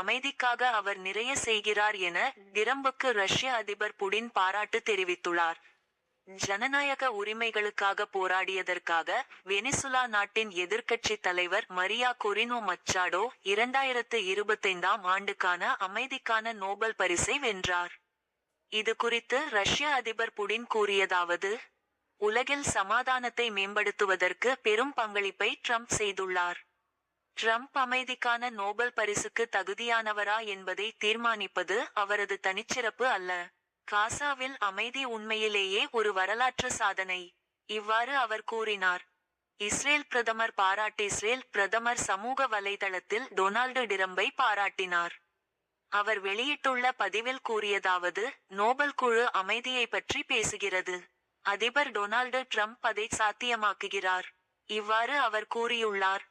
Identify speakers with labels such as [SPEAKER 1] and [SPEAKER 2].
[SPEAKER 1] அமைதிக்காக அவர் நிறைய செய்கிறார் என டிரம்புக்கு ரஷ்ய அதிபர் புடின் பாராட்டு தெரிவித்துள்ளார். ஜனநாயக உரிமைகளுக்காக போராடியதற்காக வெனிசுலா நாட்டின் எதிர்க்கட்சி தலைவர் மரியா கொரினோ மச்சாடோ இரண்டாயிரத்து இருபத்தைந்தாம் ஆண்டுக்கான அமைதிக்கான நோபல் பரிசை வென்றார். இது குறித்து ரஷ்ய அதிபர் புடின் கூறியதாவது உலகில் சமாதானத்தை மேம்படுத்துவதற்கு பெரும் பங்களிப்பை ட்ரம்ப் செய்துள்ளார். ட்ரம்ப் அமைதிக்கான நோபல் பரிசுக்கு தகுதியானவரா என்பதை தீர்மானிப்பது அவரது தனிச்சிறப்பு அல்ல. காசாவில் அமைதி உண்மையிலேயே ஒரு வரலாற்று சாதனை. இவ்வாறு அவர் கூறினார். இஸ்ரேல் பிரதமர் பாராட்டு இஸ்ரேல் பிரதமர் சமூக வலைதளத்தில் டொனால்டு டிரம்பை பாராட்டினார். அவர் வெளியிட்டுள்ள பதிவில் கூறியதாவது நோபல் குழு அமைதியை பற்றி பேசுகிறது. அதிபர் டொனால்டு ட்ரம்ப் அதை சாத்தியமாக்குகிறார். இவ்வாறு அவர் கூறியுள்ளார்.